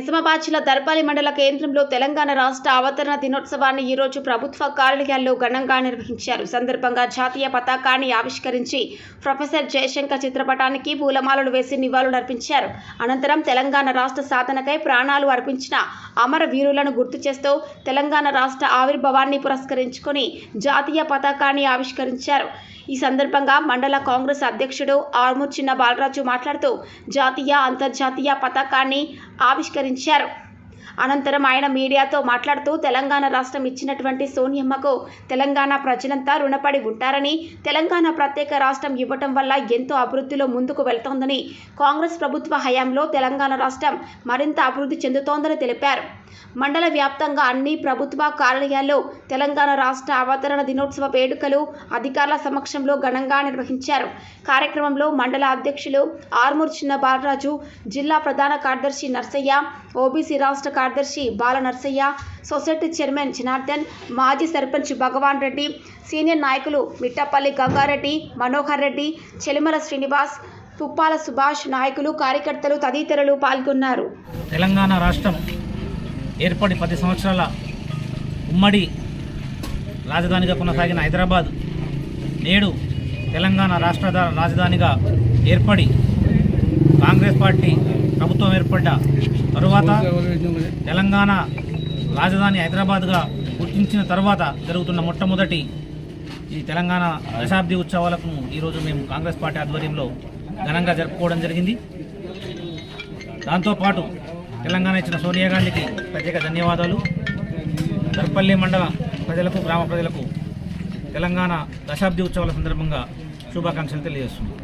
నిజామాబాద్ జిల్లా దర్పాలి మండల కేంద్రంలో తెలంగాణ రాష్ట్ర అవతరణ దినోత్సవాన్ని ఈరోజు ప్రభుత్వ కార్యాలయాల్లో ఘనంగా నిర్వహించారు. సందర్భంగా జాతీయ పతాకాన్ని ఆవిష్కరించి ప్రొఫెసర్ జయశంకర్ చిత్రపటానికి పూలమాలలు వేసి నివాళులర్పించారు అనంతరం తెలంగాణ రాష్ట్ర సాధనకై ప్రాణాలు అర్పించిన అమర వీరులను గుర్తు చేస్తూ తెలంగాణ రాష్ట్ర ఆవిర్భావాన్ని పురస్కరించుకొని జాతీయ పతాకాన్ని ఆవిష్కరించారు. ఈ సందర్భంగా మండల కాంగ్రెస్ అధ్యక్షుడు ఆర్మూర్ చిన్న బాలరాజు మాట్లాడుతూ జాతీయ అంతర్జాతీయ పతాకాన్ని ఆవిష్కరించారు అనంతరం ఆయన మీడియాతో మాట్లాడుతూ తెలంగాణ రాష్ట్రం ఇచ్చినటువంటి సోనియమ్మకు తెలంగాణ ప్రజలంతా రుణపడి ఉంటారని తెలంగాణ ప్రత్యేక రాష్ట్రం ఇవ్వటం వల్ల ఎంతో అభివృద్ధిలో ముందుకు వెళ్తోందని కాంగ్రెస్ ప్రభుత్వ హయాంలో తెలంగాణ రాష్ట్రం మరింత అభివృద్ధి చెందుతోందని తెలిపారు. మండల వ్యాప్తంగా అన్ని ప్రభుత్వ కార్యాలయాల్లో తెలంగాణ రాష్ట్ర అవతరణ దినోత్సవ వేడుకలు అధికారుల సమక్షంలో ఘనంగా నిర్వహించారు. కార్యక్రమంలో మండల అధ్యక్షులు ఆర్మూర్ చిన్న బాలరాజు జిల్లా ప్రధాన కార్యదర్శి నర్సయ్య ఓబీసీ రాష్ట్ర కార్యదర్శి బాల నర్సయ్య సొసైటీ చైర్మన్ జనార్దన్ మాజీ సర్పంచ్ భగవాన్ రెడ్డి సీనియర్ నాయకులు మిట్టపల్లి గంగారెడ్డి మనోహర్ రెడ్డి చెలిమల శ్రీనివాస్ తుప్పాల సుభాష్ నాయకులు కార్యకర్తలు తదితరులు పాల్గొన్నారు. తెలంగాణ రాష్ట్రం ఏర్పడి పది సంవత్సరాల ఉమ్మడి రాజధానిగా కొనసాగిన హైదరాబాద్ నేడు తెలంగాణ రాష్ట్ర రాజధానిగా ఏర్పడి కాంగ్రెస్ పార్టీ ప్రభుత్వం ఏర్పడ్డ తరువాత తెలంగాణ రాజధాని హైదరాబాద్గా గుర్తించిన తర్వాత జరుగుతున్న మొట్టమొదటి ఈ తెలంగాణ దశాబ్ది ఉత్సవాలకు ఈరోజు మేము కాంగ్రెస్ పార్టీ ఆధ్వర్యంలో ఘనంగా జరుపుకోవడం జరిగింది. దాంతోపాటు తెలంగాణ ఇచ్చిన సోనియా గాంధీకి ప్రత్యేక ధన్యవాదాలు. దర్పల్లి మండల ప్రజలకు గ్రామ ప్రజలకు తెలంగాణ దశాబ్ది ఉత్సవాల సందర్భంగా శుభాకాంక్షలు తెలియజేస్తున్నాం.